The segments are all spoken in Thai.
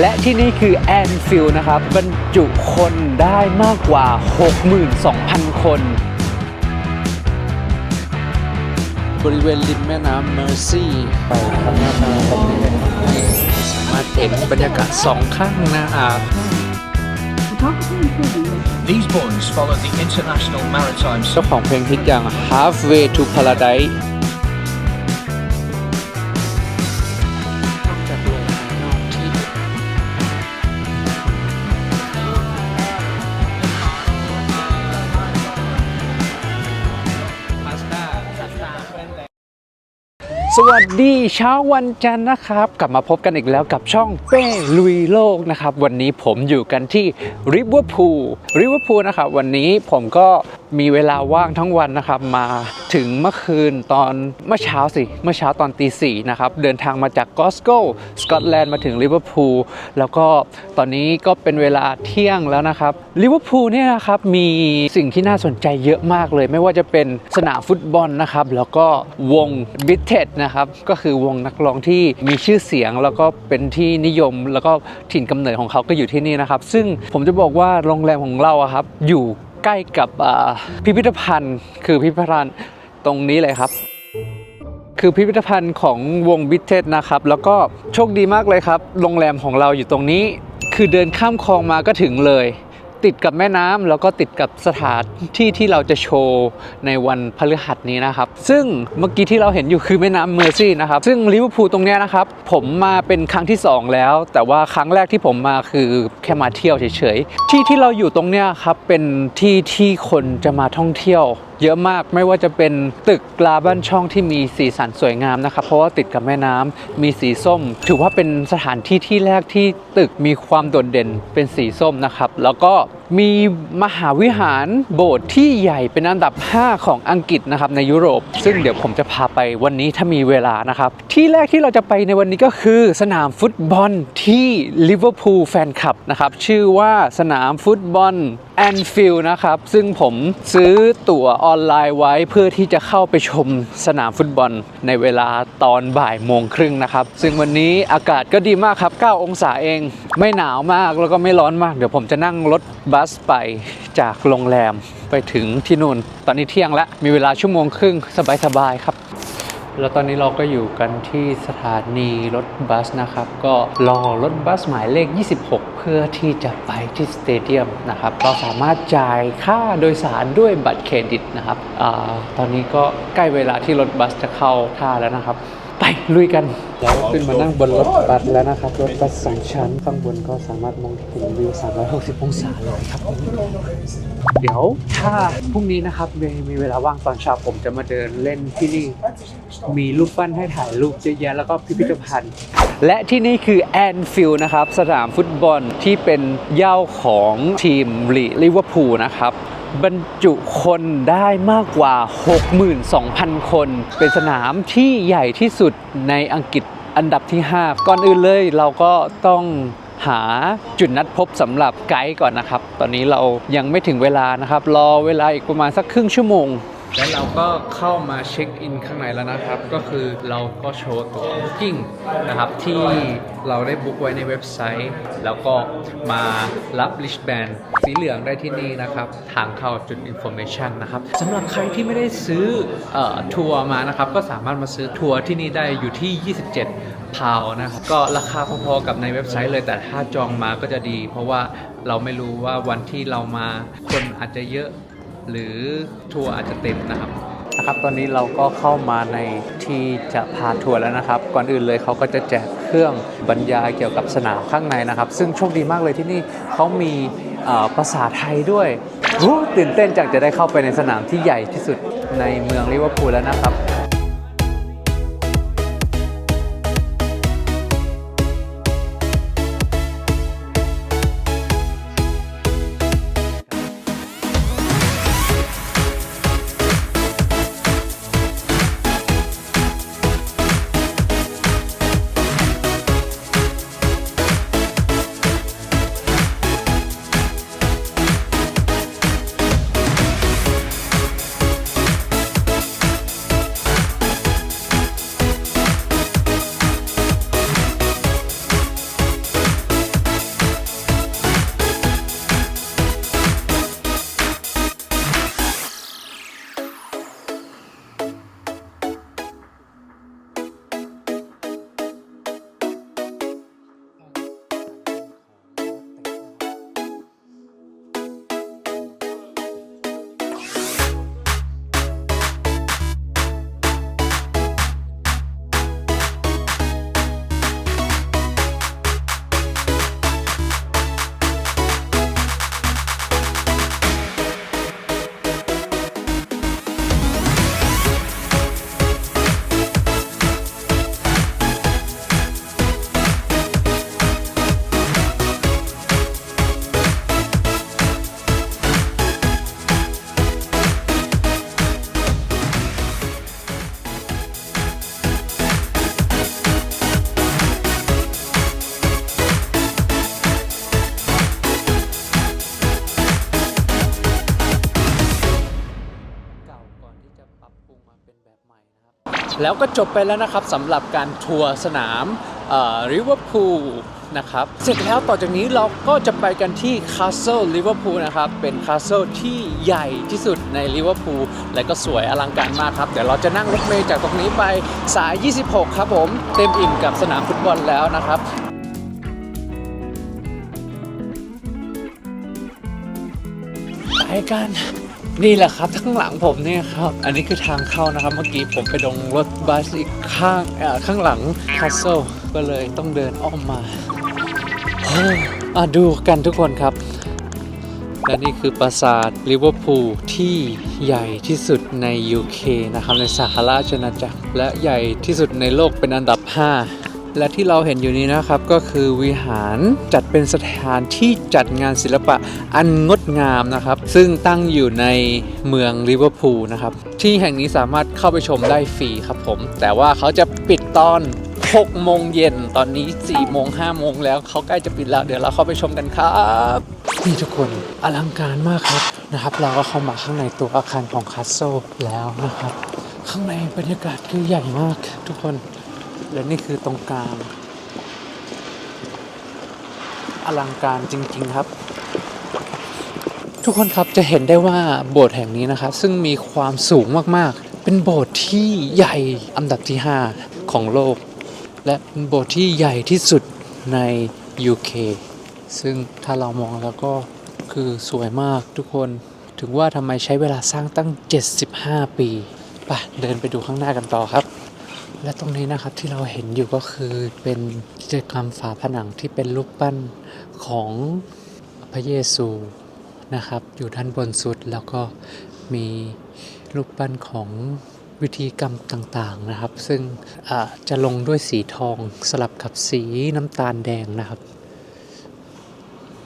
และที่นี่คือแอนฟิลนะครับบรรจุคนได้มากกว่า 62,000 คน บริเวณริมแม่น้ำเมอร์ซี่ไปทางหน้าตาตรงนี้เลยครับนี่สามารถเห็นบรรยากาศสองข้างหน้าอ่าว These boys follow the International Maritime เจ้าของเพลงฮิตอย่าง Halfway to Paradise สวัสดีเช้าวันจันทร์นะครับ กลับมาพบกันอีกแล้วกับช่องเป้ลุยโลกนะครับ วันนี้ผมอยู่กันที่ริเวอร์พูลริเวอร์พูลนะครับวันนี้ผมก็มีเวลาว่างทั้งวันนะครับ มาถึงเมื่อคืนตอนเมื่อเช้าสิเมื่อเช้าตอนตีสี่นะครับ เดินทางมาจากกอสโกสกอตแลนด์มาถึงลิเวอร์พูลแล้วก็ตอนนี้ก็เป็นเวลาเที่ยงแล้วนะครับลิเวอร์พูลเนี่ยนะครับมีสิ่งที่น่าสนใจเยอะมากเลย ไม่ว่าจะเป็นสนามฟุตบอลนะครับ แล้วก็วงบิทเทดนะครับ ก็คือวงนักร้องที่มีชื่อเสียงแล้วก็เป็นที่นิยมแล้วก็ถิ่นกำเนิดของเขาก็อยู่ที่นี่นะครับ ซึ่งผมจะบอกว่าโรงแรมของเราครับ อยู่ใกล้กับพิพิธภัณฑ์ คือพิพิธภัณฑ์ตรงนี้เลยครับคือพิพิธภัณฑ์ของวงบิทเทสนะครับ แล้วก็โชคดีมากเลยครับ โรงแรมของเราอยู่ตรงนี้ คือเดินข้ามคลองมาก็ถึงเลย ติดกับแม่น้ำแล้วก็ติดกับสถานที่ที่เราจะโชว์ในวันพฤหัสนี้นะครับ ซึ่งเมื่อกี้ที่เราเห็นอยู่คือแม่น้ำเมอร์ซี่นะครับ ซึ่งลิเวอร์พูลตรงเนี้ยนะครับ ผมมาเป็นครั้งที่ 2 แล้ว แต่ว่าครั้งแรกที่ผมมาคือแค่มาเที่ยวเฉยๆ ที่ที่เราอยู่ตรงเนี้ยครับเป็นที่ที่คนจะมาท่องเที่ยว เยอะมากไม่ว่าจะเป็นตึกกลาบ้านช่องที่มีสีสันสวยงามนะครับเพราะว่าติดกับแม่น้ำมีสีส้ม ถือว่าเป็นสถานที่ที่แรกที่ตึกมีความโดดเด่นเป็นสีส้มนะครับ แล้วก็มีมหาวิหารโบสถ์ที่ใหญ่เป็นอันดับ 5 ของอังกฤษนะครับในยุโรป ซึ่งเดี๋ยวผมจะพาไปวันนี้ถ้ามีเวลานะครับ ที่แรกที่เราจะไปในวันนี้ก็คือสนามฟุตบอลที่ลิเวอร์พูลแฟนคลับนะครับ ชื่อว่าสนามฟุตบอลแอนฟิลนะครับ ซึ่งผมซื้อตั๋วออนไลน์ไว้เพื่อที่จะเข้าไปชมสนามฟุตบอลในเวลาตอนบ่ายโมงครึ่งนะครับ ซึ่งวันนี้อากาศก็ดีมากครับ 9 องศาเอง ไม่หนาวมากแล้วก็ไม่ร้อนมาก เดี๋ยวผมจะนั่งรถบัสไปจากโรงแรมไปถึงที่นู่น ตอนนี้เที่ยงแล้ว มีเวลาชั่วโมงครึ่งสบายๆครับ แล้วตอนนี้เราก็อยู่กันที่สถานีรถบัสนะครับ ก็รอรถบัสหมายเลข 26 เพื่อที่จะไปที่สเตเดียมนะครับ เราสามารถจ่ายค่าโดยสารด้วยบัตรเครดิตนะครับอตอนนี้ก็ใกล้เวลาที่รถบัสจะเข้าท่าแล้วนะครับ ไปลุยกันเราขึ้นมานั่งบนรถบัสแล้วนะครับ รถบัสสองชั้น ข้างบนก็สามารถมองเห็นวิว 360 องศาเลยครับ เดี๋ยวถ้าพรุ่งนี้นะครับมีมีเวลาว่างตอนเช้าผมจะมาเดินเล่นที่นี่ มีรูปปั้นให้ถ่ายรูปเยอะแยะแล้วก็พิพิธภัณฑ์ และที่นี่คือแอนฟิลด์นะครับ สนามฟุตบอลที่เป็นเย่าของทีมลีลิเวอร์พูลนะครับ บรรจุคนได้มากกว่า 62,000 คน เป็นสนามที่ใหญ่ที่สุดในอังกฤษอันดับที่ 5 ก่อนอื่นเลยเราก็ต้องหาจุดนัดพบสำหรับไกด์ก่อนนะครับ ตอนนี้เรายังไม่ถึงเวลานะครับ รอเวลาอีกประมาณสักครึ่งชั่วโมง แล้วเราก็เข้ามาเช็คอินข้างในแล้วนะครับ ก็คือเราก็โชว์ตัว Booking นะครับ ที่เราได้บุ๊กไว้ในเว็บไซต์ แล้วก็มารับ Rich Band สีเหลืองได้ที่นี่นะครับ ทางเข้าจุด Information นะครับสำหรับใครที่ไม่ได้ซื้ออทัวร์มานะครับ ก็สามารถมาซื้อทัวร์ที่นี่ได้อยู่ที่ 27 พาวนะครับ ก็ราคาพอๆกับในเว็บไซต์เลยแต่ถ้าจองมาก็จะดี เพราะว่าเราไม่รู้ว่าวันที่เรามาคนอาจจะเยอะ หรือทัวร์อาจจะเต็มนะครับนะครับตอนนี้เราก็เข้ามาในที่จะพาทัวร์แล้วนะครับ ก่อนอื่นเลยเขาก็จะแจกเครื่องบรรยายเกี่ยวกับสนามข้างในนะครับ ซึ่งโชคดีมากเลยที่นี่เขามีภาษาไทยด้วยตื่นเต้นจังจะได้เข้าไปในสนามที่ใหญ่ที่สุดในเมืองลิเวอร์พูลแล้วนะครับ แล้วก็จบไปแล้วนะครับสำหรับการทัวร์สนามริเวอร์พูลนะครับเสร็จแล้วต่อจากนี้เราก็จะไปกันที่คาสเซิลลิเวอร์พูลนะครับ เป็นคาสเซิลที่ใหญ่ที่สุดในลิเวอร์พูลและก็สวยอลังการมากครับ เดี๋ยวเราจะนั่งรถเมล์จากตรงนี้ไปสาย 26 ครับผม เต็มอิ่มกับสนามฟุตบอลแล้วนะครับไปกัน นี่แหละครับข้างหลังผมเนี่ยครับ อันนี้คือทางเข้านะครับ เมื่อกี้ผมไปลงรถบัสอีกข้างอ่อข้างหลังคาสเซิลก็เลยต้องเดินอ้อมมาอ้อะดูกันทุกคนครับ และนี่คือปราสาทลิเวอร์พูลที่ใหญ่ที่สุดใน UK นะครับในสหราชอาณาจักรและใหญ่ที่สุดในโลกเป็นอันดับ 5 และที่เราเห็นอยู่นี้นะครับก็คือวิหารจัดเป็นสถานที่จัดงานศิลปะอันงดงามนะครับ ซึ่งตั้งอยู่ในเมืองลิเวอร์พูลนะครับ ที่แห่งนี้สามารถเข้าไปชมได้ฟรีครับผม แต่ว่าเขาจะปิดตอน6โมงเย็นตอนนี้4โมง5โมงแล้วเขาใกล้จะปิดแล้ว เดี๋ยวเราเข้าไปชมกันครับนี่ทุกคนอลังการมากครับนะครับ เราก็เข้ามาข้างในตัวอาคารของคาสโซแล้วนะครับ ข้างในบรรยากาศคือใหญ่มากทุกคน และนี่คือตรงกลาง อลังการจริง ๆ ครับ ทุกคนครับจะเห็นได้ว่าโบสถ์แห่งนี้นะครับ ซึ่งมีความสูงมากๆ เป็นโบสถ์ที่ใหญ่อันดับที่ 5 ของโลก และเป็นโบสถ์ที่ใหญ่ที่สุดใน UK ซึ่งถ้าเรามองแล้วก็คือสวยมากทุกคนถึงว่าทำไมใช้เวลาสร้างตั้ง 75 ปีไปเดินไปดูข้างหน้ากันต่อครับ และตรงนี้นะครับที่เราเห็นอยู่ก็คือเป็นกิจกรรมฝาผนังที่เป็นรูปปั้นของพระเยซูนะครับ อยู่ด้านบนสุดแล้วก็มีรูปปั้นของวิธีกรรมต่างๆนะครับ ซึ่งจะลงด้วยสีทองสลับกับสีน้ำตาลแดงนะครับ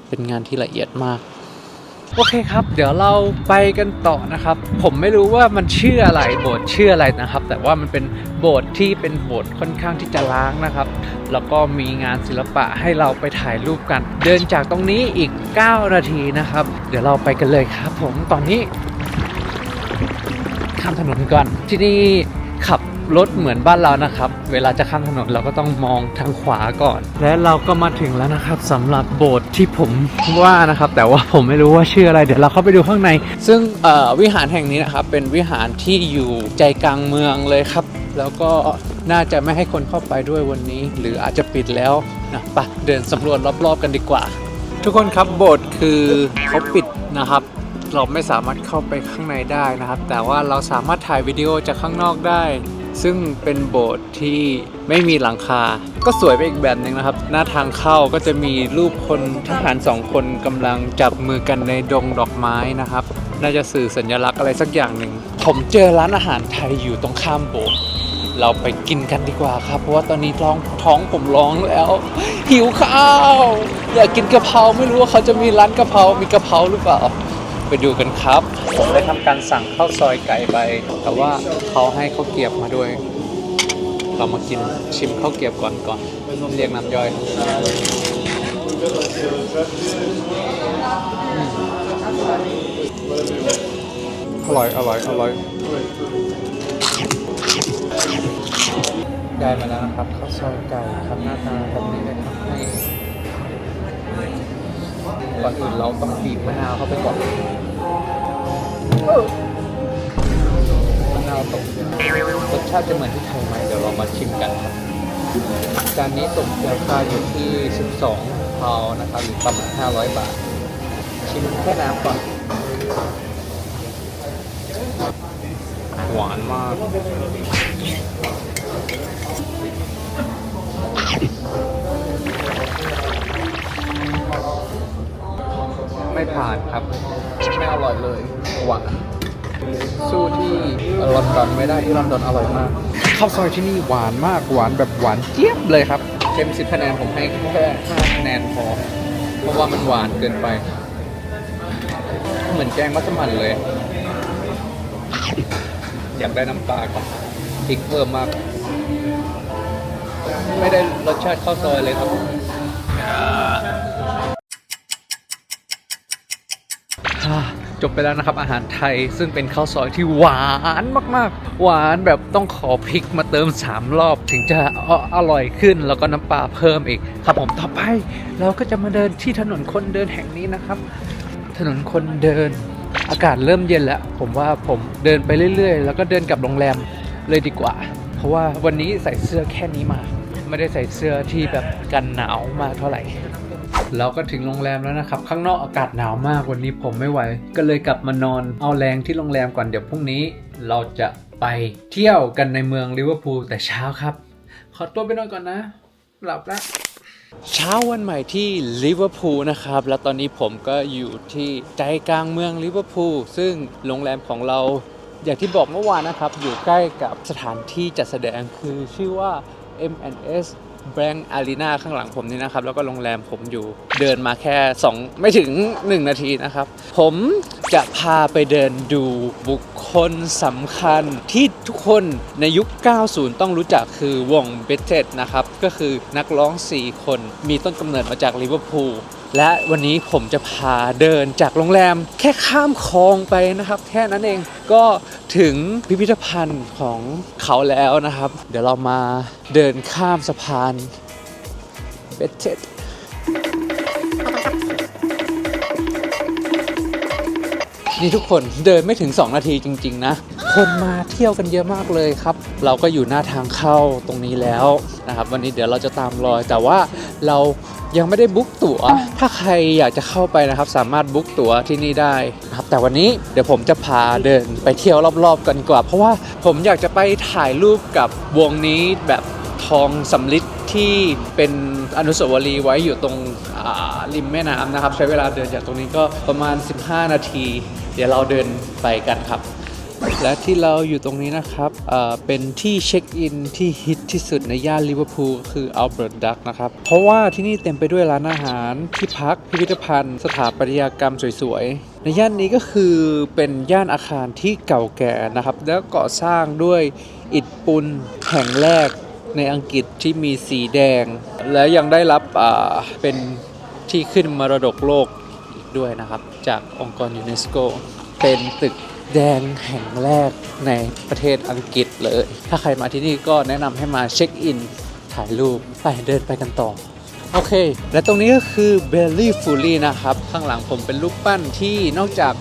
เป็นงานที่ละเอียดมาก โอเคครับ เดี๋ยวเราไปกันต่อนะครับ ผมไม่รู้ว่ามันชื่ออะไรโบสถ์ชื่ออะไรนะครับ แต่ว่ามันเป็นโบสถ์ที่เป็นโบสถ์ค่อนข้างที่จะล้างนะครับ แล้วก็มีงานศิลปะให้เราไปถ่ายรูปกัน เดินจากตรงนี้อีก 9 นาทีนะครับ เดี๋ยวเราไปกันเลยครับ ผมตอนนี้ข้ามถนนก่อนที่นี่ขับ รถเหมือนบ้านเรานะครับ เวลาจะข้ามถนนเราก็ต้องมองทางขวาก่อน และเราก็มาถึงแล้วนะครับสำหรับโบสถ์ที่ผมว่านะครับ แต่ว่าผมไม่รู้ว่าชื่ออะไร เดี๋ยวเราเข้าไปดูข้างใน ซึ่งวิหารแห่งนี้นะครับเป็นวิหารที่อยู่ใจกลางเมืองเลยครับ แล้วก็น่าจะไม่ให้คนเข้าไปด้วยวันนี้ หรืออาจจะปิดแล้วนะไปะเดินสำรวจรอบๆกันดีกว่า ทุกคนครับโบสถ์คือเขาปิดนะครับเราไม่สามารถเข้าไปข้างในได้นะครับ แต่ว่าเราสามารถถ่ายวิดีโอจากข้างนอกได้ ซึ่งเป็นโบสถ์ที่ไม่มีหลังคา ก็สวยไปอีกแบบหนึ่งนะครับ หน้าทางเข้าก็จะมีรูปคนทหารสองคนกำลังจับมือกันในดงดอกไม้นะครับ น่าจะสื่อสัญลักษณ์อะไรสักอย่างหนึ่ง ผมเจอร้านอาหารไทยอยู่ตรงข้ามโบสถ์เราไปกินกันดีกว่าครับ เพราะว่าตอนนี้ท้องท้องผมร้องแล้ว หิวข้าว อยากกินกะเพราไม่รู้ว่าเขาจะมีร้านกะเพรา มีกะเพราหรือเปล่า ไปดูกันครับ ผมได้ทำการสั่งข้าวซอยไก่ไป แต่ว่าเขาให้ข้าวเกรียบมาด้วย เรามากินชิมข้าวเกรียบก่อนก่อนเรียกน้ำย่อยอร่อยอร่อยอร่อยได้มาแล้วนะครับข้าวซอยไก่ครับหน้าตาแบบนี้เลยครับนี่ก่อนอื่นเราต้องบีบมะนาวเข้าไปก่อน มะนาวตกรสชาติจะเหมือนที่ไทยไหมเดี๋ยวเรามาชิมกันครับจานนี้ตกราคาอยู่ที่ 12พาวนะครับหรือประมาณ 500 บาท ชิมแค่น้ำก่อนหวานมาก ไม่ผ่านครับ ไม่อร่อยเลยหวานสู้ที่ลอนดอนไม่ได้ที่ลอนดอนอร่อยมากข้าวซอยที่นี่หวานมากหวานแบบหวานเจี๊ยบเลยครับเต็มสิบคะแนนผมให้แค่ห้าคะแนนพอเพราะว่ามันหวานเกินไป เหมือนแกงมัสมั่นเลย อยากได้น้ำปลากับพริกเพิ่มมาก ไม่ได้รสชาติข้าวซอยเลยครับ จบไปแล้วนะครับอาหารไทยซึ่งเป็นข้าวซอยที่หวานมากๆ หวานแบบต้องขอพริกมาเติม 3 รอบ ถึงจะออร่อยขึ้นแล้วก็น้ำปลาเพิ่มอีก ครับผมต่อไปเราก็จะมาเดินที่ถนนคนเดินแห่งนี้นะครับ ถนนคนเดินอากาศเริ่มเย็นแล้ว ผมว่าผมเดินไปเรื่อยๆ แล้วก็เดินกลับโรงแรมเลยดีกว่า เพราะว่าวันนี้ใส่เสื้อแค่นี้มา ไม่ได้ใส่เสื้อที่แบบกันหนาวมากเท่าไหร่ เราก็ถึงโรงแรมแล้วนะครับ ข้างนอกอากาศหนาวมากวันนี้ผมไม่ไหว ก็เลยกลับมานอนเอาแรงที่โรงแรมก่อนเดี๋ยวพรุ่งนี้ เราจะไปเที่ยวกันในเมืองลิเวอร์พูลแต่เช้าครับ ขอตัวไปนอนก่อนนะ หลับแล้วเช้าวันใหม่ที่ลิเวอร์พูลนะครับ แล้วตอนนี้ผมก็อยู่ที่ใจกลางเมืองลิเวอร์พูลซึ่งโรงแรมของเราอย่างที่บอกเมื่อวานนะครับ อยู่ใกล้กับสถานที่จัดแสดงคือชื่อว่า M&S แกรนด์อารีนาข้างหลังผมนี่นะครับ แล้วก็โรงแรมผมอยู่เดินมาแค่ 2 ไม่ถึง 1 นาทีนะครับ ผมจะพาไปเดินดูบุคคลสำคัญที่ทุกคนในยุค 90 ต้องรู้จักคือวงเบเทตนะครับ ก็คือนักร้อง 4 คนมีต้นกำเนิดมาจากลิเวอร์พูล และวันนี้ผมจะพาเดินจากโรงแรมแค่ข้ามคลองไปนะครับ แค่นั้นเองก็ถึงพิพิธภัณฑ์ของเขาแล้วนะครับ เดี๋ยวเรามาเดินข้ามสะพานเบเทตนี่ทุกคนเดินไม่ถึง 2 นาทีจริง ๆ นะ คนมาเที่ยวกันเยอะมากเลยครับ เราก็อยู่หน้าทางเข้าตรงนี้แล้วนะครับ วันนี้เดี๋ยวเราจะตามรอยแต่ว่าเรา ยังไม่ได้บุ๊กตั๋ว ถ้าใครอยากจะเข้าไปนะครับ สามารถบุ๊กตั๋วที่นี่ได้นะครับ แต่วันนี้เดี๋ยวผมจะพาเดินไปเที่ยวรอบๆกันดีกว่า เพราะว่าผมอยากจะไปถ่ายรูปกับวงนี้แบบทองสำลิดที่เป็นอนุสาวรีย์ไว้อยู่ตรงอ่าริมแม่น้ำนะครับ ใช้เวลาเดินจากตรงนี้ก็ประมาณ 15 นาที เดี๋ยวเราเดินไปกันครับ และที่เราอยู่ตรงนี้นะครับเเป็นที่เช็คอินที่ฮิตที่สุดในย่านลิเวอร์พูลคืออัลเบิร์ตดักนะครับ เพราะว่าที่นี่เต็มไปด้วยร้านอาหาร ที่พัก พิพิธภัณฑ์ สถาปัตยกรรมสวยๆ ในย่านนี้ก็คือเป็นย่านอาคารที่เก่าแก่นะครับ แล้วก่อสร้างด้วยอิฐปูนแห่งแรกในอังกฤษที่มีสีแดง และยังได้รับเป็นที่ขึ้นมรดกโลกอีกด้วยนะครับ จากองค์กรยูเนสโก เป็นตึก แดงแห่งแรกในประเทศอังกฤษเลย ถ้าใครมาที่นี่ก็แนะนำให้มาเช็คอินถ่ายรูปไปเดินไปกันต่อ โอเค และตรงนี้ก็คือเบลลี่ฟูลี่นะครับ ข้างหลังผมเป็นรูปปั้นที่นอกจาก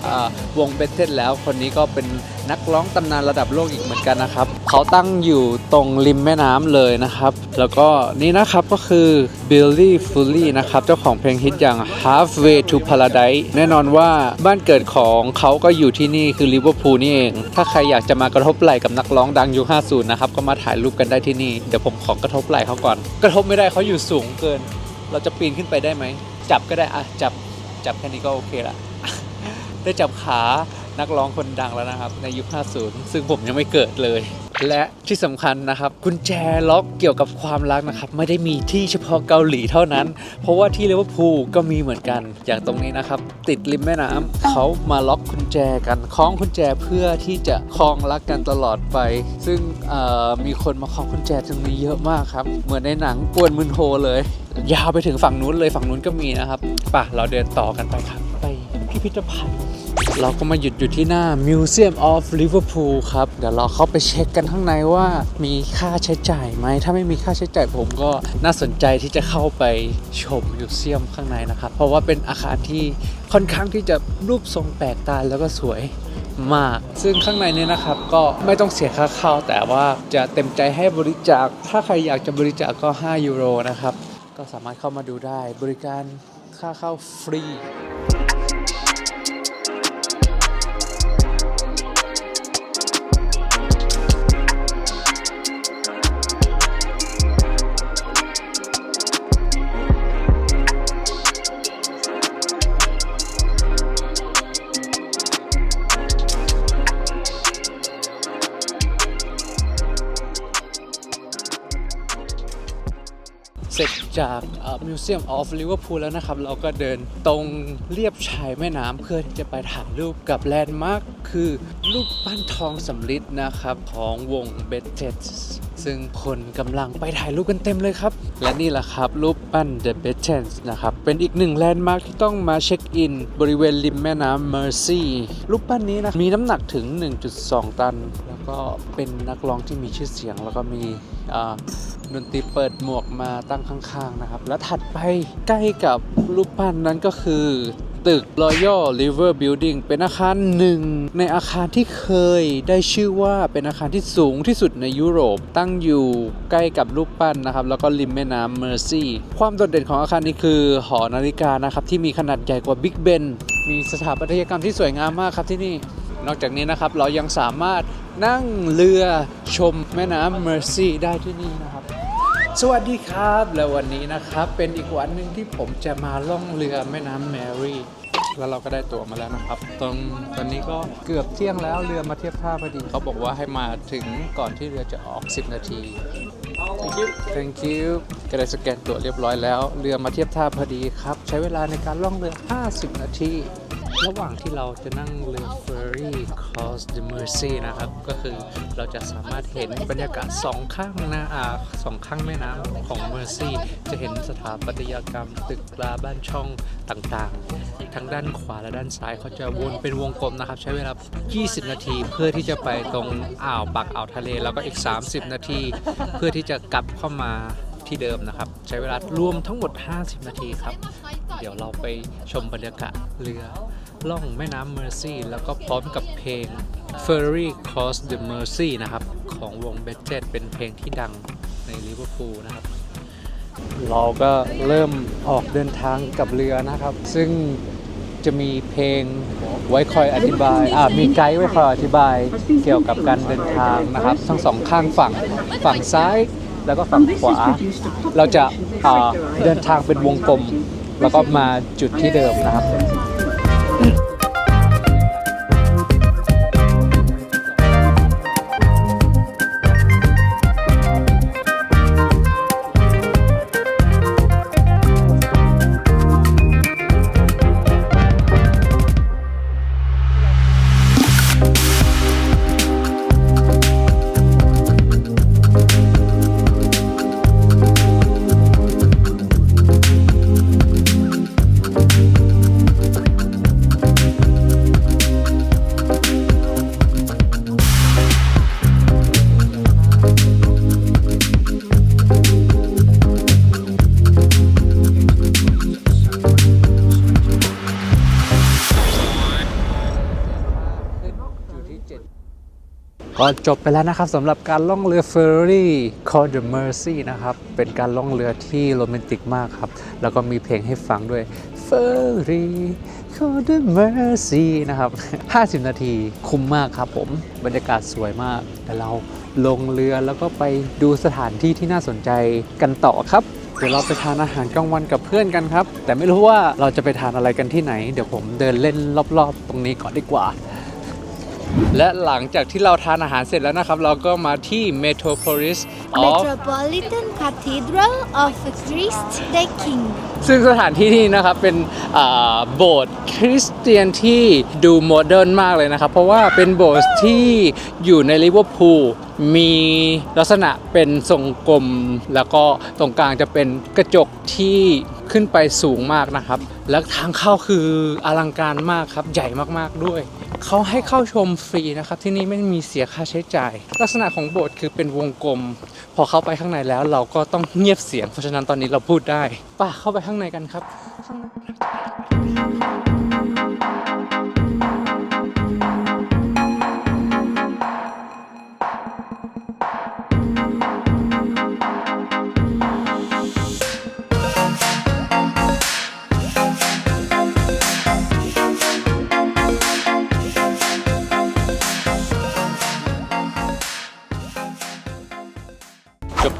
วงเบเทสแล้ว คนนี้ก็เป็นนักร้องตำนานระดับโลกอีกเหมือนกันนะครับ เขาตั้งอยู่ตรงริมแม่น้ำเลยนะครับ แล้วก็นี่นะครับก็คือ Billy Fully นะครับ เจ้าของเพลงฮิตอย่าง Halfway to Paradise แน่นอนว่าบ้านเกิดของเขาก็อยู่ที่นี่คือลิเวอร์พูลนี่เอง ถ้าใครอยากจะมากระทบไหล่กับนักร้องดังยุค 50 นะครับ ก็มาถ่ายรูปกันได้ที่นี่ เดี๋ยวผมขอกระทบไหล่เขาก่อน กระทบไม่ได้เขาอยู่สูงเกิน เราจะปีนขึ้นไปได้ไหม จับก็ได้อะจับจับแค่นี้ก็โอเคละ ได้จับขานักร้องคนดังแล้วนะครับ ในยุค 50 ซึ่งผมยังไม่เกิดเลย และที่สำคัญนะครับกุญแจล็อกเกี่ยวกับความรักนะครับ ไม่ได้มีที่เฉพาะเกาหลีเท่านั้น เพราะว่าที่ลิเวอร์พูลก็มีเหมือนกัน อย่างตรงนี้นะครับ ติดริมแม่น้ำเขามาล็อกกุญแจกันคล้องกุญแจเพื่อที่จะคลองรักกันตลอดไป ซึ่งเอ่อมีคนมาคล้องกุญแจตรงนี้เยอะมากครับ เหมือนในหนังป่วนมึนโฮเลย ยาวไปถึงฝั่งนู้นเลยฝั่งนู้นก็มีนะครับป่ะเราเดินต่อกันไปครับ ไปพิพิธภัณฑ์ เราก็มาหยุดอยู่ที่หน้า Museum of Liverpool ครับ เดี๋ยวเราเข้าไปเช็คกันข้างในว่ามีค่าใช้จ่ายไหม ถ้าไม่มีค่าใช้จ่ายผมก็น่าสนใจที่จะเข้าไปชมมิวเซียมข้างในนะครับ เพราะว่าเป็นอาคารที่ค่อนข้างที่จะรูปทรงแปลกตาแล้วก็สวยมาก ซึ่งข้างในนี้นะครับก็ไม่ต้องเสียค่าเข้าแต่ว่าจะเต็มใจให้บริจาค ถ้าใครอยากจะบริจาคก็ 5 ยูโรนะครับ ก็สามารถเข้ามาดูได้ บริการค่าเข้าฟรี จากมิวเซียมออฟลิเวอร์พูลแล้วนะครับ เราก็เดินตรงเลียบชายแม่น้ำเพื่อที่จะไปถ่ายรูปกับแลนด์มาร์คคือรูปปั้นทองสำริดนะครับ ของวงเบเทสซึ่งคนกำลังไปถ่ายรูปกันเต็มเลยครับ และนี่แหละครับ รูปปั้น The b e t e n s นะครับ เป็นอีกหนึ่งแลนด์มาร์คที่ต้องมาเช็คอิน บริเวณริมแม่น้ำ Mersey รูปปั้นนี้นะ มีน้ำหนักถึง 1.2 ตัน แล้วก็เป็นนักร้องที่มีชื่อเสียง แล้วก็มี ดนตรีเปิดหมวกมาตั้งข้างๆนะครับ แล้วถัดไปใกล้กับรูปปั้นนั้นก็คือตึก Royal River Building เป็นอาคารหนึ่ง ในอาคารที่เคยได้ชื่อว่าเป็นอาคารที่สูงที่สุดในยุโรป ตั้งอยู่ใกล้กับรูปปั้นนะครับ แล้วก็ริมแม่น้ำเมอร์ซีความโดดเด่นของอาคารนี้คือหอนาฬิกานะครับ ที่มีขนาดใหญ่กว่าบิ๊กเบนมีสถาปัตยกรรมที่สวยงามมากครับที่นี่ นอกจากนี้นะครับ เรายังสามารถนั่งเรือชมแม่น้ำเมอร์ซีได้ที่นี่นะครับ สวัสดีครับ และวันนี้นะครับ เป็นอีกวันหนึ่งที่ผมจะมาล่องเรือแม่น้ำแมรี่ แล้วเราก็ได้ตั๋วมาแล้วนะครับ ตอนตอนนี้ก็เกือบเที่ยงแล้วเรือมาเทียบท่าพอดี เขาบอกว่าให้มาถึงก่อนที่เรือจะออก 10 นาที thank you thank you ก็ได้สแกนตั๋วเรียบร้อยแล้ว เรือมาเทียบท่าพอดีครับ ใช้เวลาในการล่องเรือ 50 นาที ระหว่างที่เราจะนั่งเรือเฟอร์รี่ cross the Mersey นะครับ ก็คือเราจะสามารถเห็นบรรยากาศสองข้างน้าอ่าสองข้างแม่น้ำของ Mersey จะเห็นสถาปัตยกรรมตึกราบ้านช่องต่างๆ ทั้งด้านขวาและด้านซ้ายเขาจะวนเป็นวงกลมนะครับ ใช้เวลา 20 นาทีเพื่อที่จะไปตรงอ่าวปากอ่าวทะเล แล้วก็อีก 30 นาที เพื่อที่จะกลับเข้ามาที่เดิมนะครับ ใช้เวลารวมทั้งหมด 50 นาทีครับ เดี๋ยวเราไปชมบรรยากาศเรือ ล่องแม่น้ำเมอร์ซีแล้วก็พร้อมกับเพลง Ferry Cross the Mersey นะครับ ของวงเบ t เ e ตเป็นเพลงที่ดังในลิเวอร์พูลนะครับ เราก็เริ่มออกเดินทางกับเรือนะครับ ซึ่งจะมีเพลงไว้คอยอธิบายอ่ามีไกด์ไว้คอยอธิบายเกี่ยวกับการเดินทางนะครับ ทั้งสองข้างฝั่งฝั่งซ้ายแล้วก็ฝั่งขวา เราจะเดินทางเป็นวงกลม แล้วก็มาจุดที่เดิมนะครับ ก็จบไปแล้วนะครับสำหรับการล่องเรือเฟอร์รี่ Call the Mercy นะครับ เป็นการล่องเรือที่โรแมนติกมากครับ แล้วก็มีเพลงให้ฟังด้วย Ferry Call the Mercy นะครับ 50 นาทีคุ้มมากครับผม บรรยากาศสวยมากแต่เราลงเรือแล้วก็ไปดูสถานที่ที่น่าสนใจกันต่อครับเดี๋ยวเราไปทานอาหารกลางวันกับเพื่อนกันครับ แต่ไม่รู้ว่าเราจะไปทานอะไรกันที่ไหน เดี๋ยวผมเดินเล่นรอบๆ ตรงนี้ก่อนดีกว่า และหลังจากที่เราทานอาหารเสร็จแล้วนะครับ เราก็มาที่ Metropolis of Metropolitan Cathedral of Christ the King ซึ่งสถานที่นี้นะครับเป็นอ่าโบสถ์คริสเตียนที่ดูโมเดิร์นมากเลยนะครับ เพราะว่าเป็นโบสถ์ที่อยู่ในลิเวอร์พูลมีลักษณะเป็นทรงกลม แล้วก็ตรงกลางจะเป็นกระจกที่ ขึ้นไปสูงมากนะครับ และทางเข้าคืออลังการมากครับ ใหญ่มากๆด้วย เขาให้เข้าชมฟรีนะครับ ที่นี่ไม่มีเสียค่าใช้จ่าย ลักษณะของโบสถ์คือเป็นวงกลม พอเข้าไปข้างในแล้วเราก็ต้องเงียบเสียง เพราะฉะนั้นตอนนี้เราพูดได้ป่ะเข้าไปข้างในกันครับ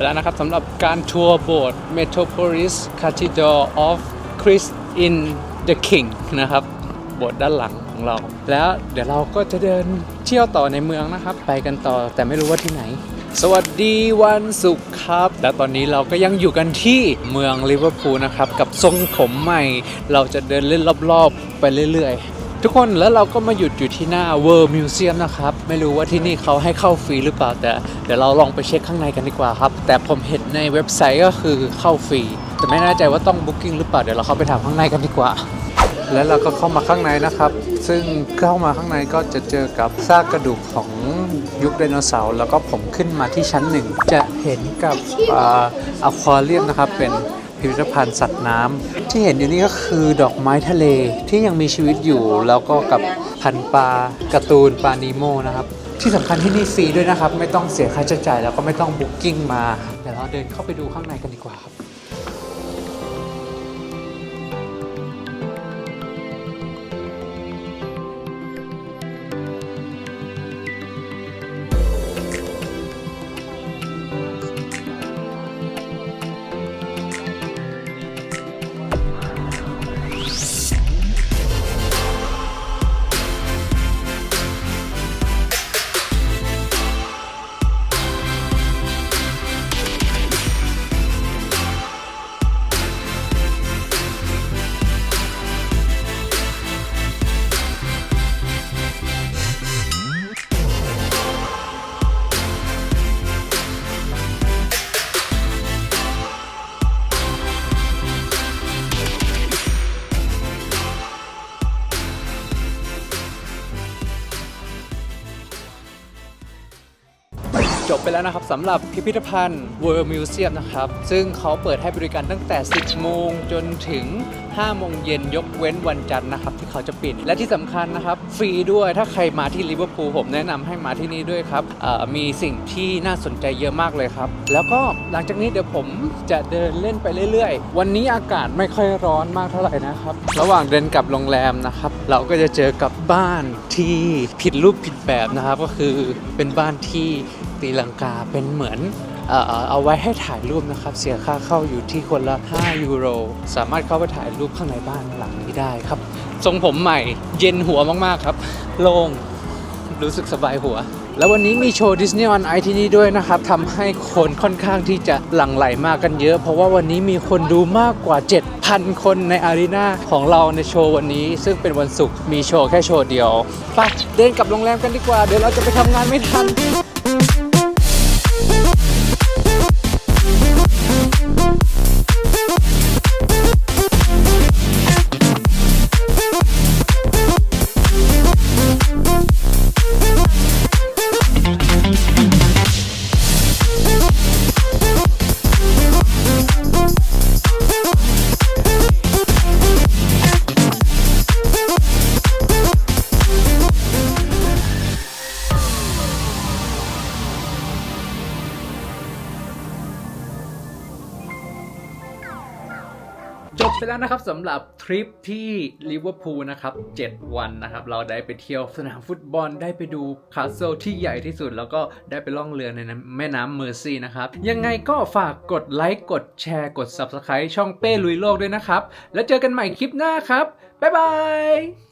แล้วนะครับสำหรับการทัวร์โบสถ์ Metropolis Cathedral of Christ in the King นะครับโบสถ์ด้านหลังของเรา แล้วเดี๋ยวเราก็จะเดินเที่ยวต่อในเมืองนะครับ ไปกันต่อแต่ไม่รู้ว่าที่ไหน สวัสดีวันศุกร์ครับ และตอนนี้เราก็ยังอยู่กันที่เมืองลิเวอร์พูลนะครับ กับทรงผมใหม่ เราจะเดินเล่นรอบๆ ไปเรื่อยๆ ทุกคนแล้วเราก็มาหยุดอยู่ที่หน้า World Museum นะครับ ไม่รู้ว่าที่นี่เขาให้เข้าฟรีหรือเปล่า แต่เดี๋ยวเราลองไปเช็คข้างในกันดีกว่าครับ แต่ผมเห็นในเว็บไซต์ก็คือเข้าฟรี แต่ไม่แน่ใจว่าต้อง Booking หรือเปล่า เดี๋ยวเราเข้าไปถามข้างในกันดีกว่า แล้วเราก็เข้ามาข้างในนะครับ ซึ่งเข้ามาข้างในก็จะเจอกับซากกระดูกของยุคไดโนเสาร์แล้วก็ผมขึ้นมาที่ชั้นหนึ่งจะเห็นกับอะควาเรียมนะครับเป็น พิพิธภัณฑ์สัตว์น้ำที่เห็นอยู่นี่ก็คือดอกไม้ทะเลที่ยังมีชีวิตอยู่ แล้วก็กับพันปลาการ์ตูนปลานีโมนะครับ ที่สำคัญที่นี่ฟรีด้วยนะครับ ไม่ต้องเสียค่าใช้จ่ายแล้วก็ไม่ต้องบุ๊กิ้งมาเดี๋ยวเราเดินเข้าไปดูข้างในกันดีกว่าครับ แล้วนะครับสำหรับพิพิธภัณฑ์ World Museum นะครับ ซึ่งเขาเปิดให้บริการตั้งแต่ 10 โมงจนถึง5โมงเย็นยกเว้นวันจันทร์นะครับที่เขาจะปิด และที่สำคัญนะครับ ฟรีด้วยถ้าใครมาที่ลิเวอร์พูลผมแนะนำให้มาที่นี่ด้วยครับมีสิ่งที่น่าสนใจเยอะมากเลยครับ แล้วก็หลังจากนี้เดี๋ยวผมจะเดินเล่นไปเรื่อยๆ วันนี้อากาศไม่ค่อยร้อนมากเท่าไหร่นะครับ ระหว่างเดินกลับโรงแรมนะครับ เราก็จะเจอกับบ้านที่ผิดรูปผิดแบบนะครับ ก็คือเป็นบ้านที่ตีลังกาเป็นเหมือน เออเอาไว้ให้ถ่ายรูปนะครับ เสียค่าเข้าอยู่ที่คนละ 5 ยูโร สามารถเข้าไปถ่ายรูปข้างในบ้านหลังนี้ได้ครับ ทรงผมใหม่เย็นหัวมากๆครับ โล่ง รู้สึกสบายหัว แล้ววันนี้มีโชว์ดิสนีย์ออนไอที่นี่ด้วยนะครับทำให้คนค่อนข้างที่จะหลั่งไหลมากันเยอะ เพราะว่าวันนี้มีคนดูมากกว่า 7,000 คนในอารีนาของเราในโชว์วันนี้ ซึ่งเป็นวันศุกร์มีโชว์แค่โชว์เดียวไปเดินกลับโรงแรมกันดีกว่า เดี๋ยวเราจะไปทำงานไม่ทัน นะครับสำหรับทริปที่ลิเวอร์พูลนะครับ 7 วันนะครับ เราได้ไปเที่ยวสนามฟุตบอลได้ไปดูคาสเซิลที่ใหญ่ที่สุด แล้วก็ได้ไปล่องเรือในแม่น้ำเมอร์ซีนะครับ ยังไงก็ฝากกดไลค์กดแชร์กด Subscribe ช่องเป้ลุยโลกด้วยนะครับ แล้วเจอกันใหม่คลิปหน้าครับ บ๊ายบาย